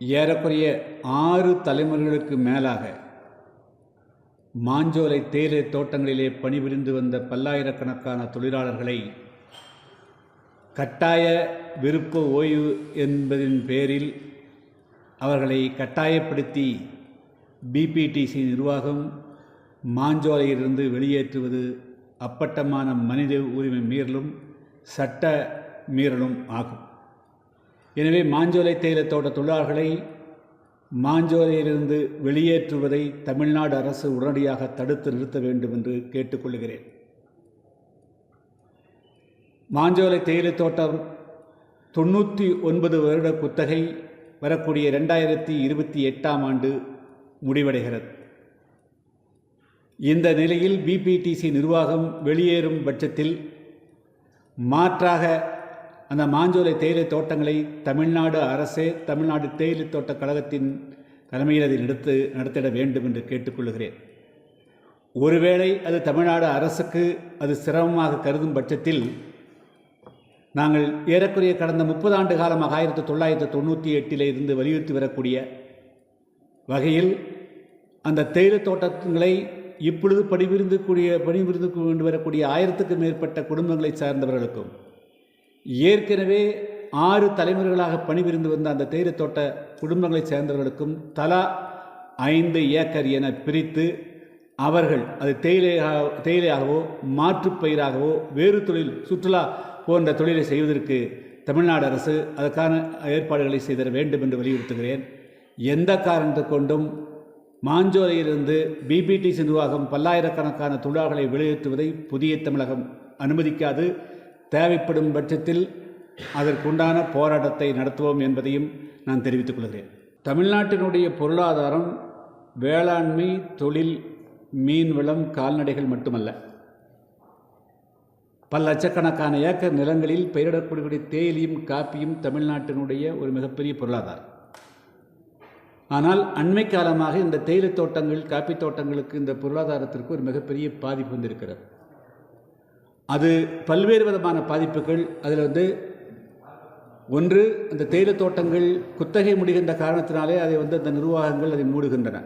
ஏறக்குறைய ஆறு தலைமுறைகளுக்கு மேலாக மாஞ்சோலை தேயிலை தோட்டங்களிலே பணிபுரிந்து வந்த பல்லாயிரக்கணக்கான தொழிலாளர்களை கட்டாய விருப்ப ஓய்வு என்பதின் பேரில் அவர்களை கட்டாயப்படுத்தி பிபிடிசி நிர்வாகம் மாஞ்சோலையிலிருந்து வெளியேற்றுவது அப்பட்டமான மனித உரிமை மீறலும் சட்ட மீறலும் ஆகும். எனவே மாஞ்சோலை தேயிலை தோட்ட தொழிலாளர்களை மாஞ்சோலையிலிருந்து வெளியேற்றுவதை தமிழ்நாடு அரசு உடனடியாக தடுத்து நிறுத்த வேண்டும் என்று கேட்டுக்கொள்கிறேன். மாஞ்சோலை தேயிலை தோட்டம் தொண்ணூற்றி ஒன்பது வருட குத்தகை வரக்கூடிய ரெண்டாயிரத்தி இருபத்தி எட்டாம் ஆண்டு முடிவடைகிறது. இந்த நிலையில் பிபிடிசி நிர்வாகம் வெளியேறும் பட்சத்தில் மாற்றாக அந்த மாஞ்சோலை தேயிலை தோட்டங்களை தமிழ்நாடு அரசே தமிழ்நாடு தேயிலை தோட்ட கழகத்தின் தலைமையில் அதை எடுத்து நடத்திட வேண்டும் என்று கேட்டுக்கொள்கிறேன். ஒருவேளை அது தமிழ்நாடு அரசுக்கு அது சிரமமாக கருதும் பட்சத்தில் நாங்கள் ஏறக்குறைய கடந்த முப்பது ஆண்டு காலமாக ஆயிரத்தி தொள்ளாயிரத்தி தொண்ணூற்றி எட்டில் இருந்து வலியுறுத்தி வரக்கூடிய வகையில் அந்த தேயிலை தோட்டங்களை இப்பொழுது பணிபுரிந்து கூடிய பணிபுரிந்து கொண்டு வரக்கூடிய ஆயிரத்துக்கு மேற்பட்ட குடும்பங்களை சார்ந்தவர்களுக்கும் ஏற்கனவே ஆறு தலைமுறைகளாக பணிபுரிந்து வந்த அந்த தேயிலை தோட்ட குடும்பங்களைச் சேர்ந்தவர்களுக்கும் தலா ஐந்து ஏக்கர் என பிரித்து அவர்கள் அது தேயிலையாக தேயிலையாகவோ மாற்றுப் பயிராகவோ வேறு தொழில் சுற்றுலா போன்ற தொழிலை செய்வதற்கு தமிழ்நாடு அரசு அதற்கான ஏற்பாடுகளை செய்தர வேண்டும் என்று வலியுறுத்துகிறேன். எந்த காரணத்தை கொண்டும் மாஞ்சோலையிலிருந்து பிபிடிசி நிர்வாகம் பல்லாயிரக்கணக்கான தொழிலாளர்களை வெளியேற்றுவதை புதிய தமிழகம் அனுமதிக்காது. தேவைப்படும் பட்சத்தில் அதற்குண்டான போராட்டத்தை நடத்துவோம் என்பதையும் நான் தெரிவித்துக் கொள்கிறேன். தமிழ்நாட்டினுடைய பொருளாதாரம் வேளாண்மை தொழில் மீன்வளம் கால்நடைகள் மட்டுமல்ல. பல லட்சக்கணக்கான ஏக்கர் நிலங்களில் பயிரிடக்கூடிய தேயிலையும் காப்பியும் தமிழ்நாட்டினுடைய ஒரு மிகப்பெரிய பொருளாதாரம். ஆனால் அண்மை காலமாக இந்த தேயிலை தோட்டங்கள் காப்பி தோட்டங்களுக்கு இந்த பொருளாதாரத்திற்கு ஒரு மிகப்பெரிய பாதிப்பு வந்திருக்கிறது. அது பல்வேறு விதமான பாதிப்புகள். அதில் வந்து ஒன்று அந்த தேயிலை தோட்டங்கள் குத்தகை முடிகின்ற காரணத்தினாலே அதை வந்து அந்த நிர்வாகங்கள் அதை மூடுகின்றன.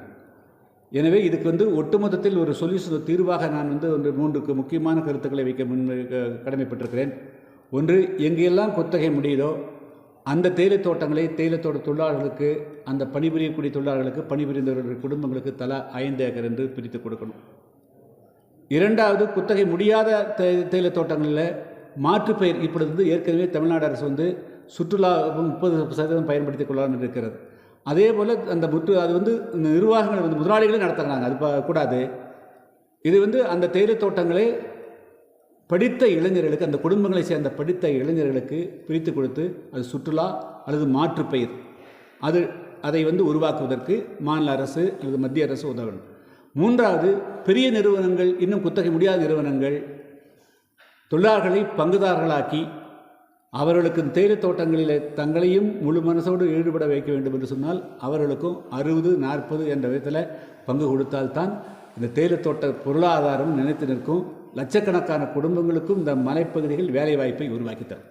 எனவே இதுக்கு வந்து ஒட்டுமொத்தத்தில் ஒரு சொல்யூஷன் தீர்வாக நான் வந்து ஒன்று மூன்றுக்கு முக்கியமான கருத்துக்களை வைக்க முன் கடமைப்பட்டிருக்கிறேன். ஒன்று எங்கெல்லாம் குத்தகை முடியுதோ அந்த தேயிலை தோட்டங்களை தேயிலை தோட்ட தொழிலாளர்களுக்கு அந்த பணிபுரியக்கூடிய தொழிலாளர்களுக்கு பணிபுரிந்தவர்களுடைய குடும்பங்களுக்கு தலா ஐந்து ஏக்கர் என்று பிரித்து கொடுக்கணும். இரண்டாவது குத்தகை முடியாத தே தேயிலை தோட்டங்களில் மாற்றுப்பயிர் இப்பொழுது வந்து ஏற்கனவே தமிழ்நாடு அரசு வந்து சுற்றுலா முப்பது சதவீதம் பயன்படுத்திக் கொள்ளலாம் இருக்கிறது. அதே போல் அந்த முற்று அது வந்து நிர்வாகங்கள் வந்து முதலாளிகளும் நடத்துகிறாங்க அது ப- கூடாது. இது வந்து அந்த தேயிலை தோட்டங்களை படித்த இளைஞர்களுக்கு அந்த குடும்பங்களை சேர்ந்த படித்த இளைஞர்களுக்கு பிரித்து கொடுத்து அது சுற்றுலா அல்லது மாற்றுப்பயிர் அது அதை வந்து உருவாக்குவதற்கு மாநில அரசு அல்லது மத்திய அரசு உதவணும். மூன்றாவது பெரிய நிறுவனங்கள் இன்னும் குத்தகை முடியாத நிறுவனங்கள் தொழிலாளர்களை பங்குதாரர்களாக்கி அவர்களுக்கு தேயிலை தோட்டங்களில் தங்களையும் முழு மனசோடு ஈடுபட வைக்க வேண்டும் என்று சொன்னால் அவர்களுக்கும் அறுபது நாற்பது என்ற விதத்தில் பங்கு கொடுத்தால்தான் இந்த தேயிலை தோட்ட பொருளாதாரம் நினைத்து நிற்கும். லட்சக்கணக்கான குடும்பங்களுக்கும் இந்த மலைப்பகுதிகள் வேலைவாய்ப்பை உருவாக்கித்தரும்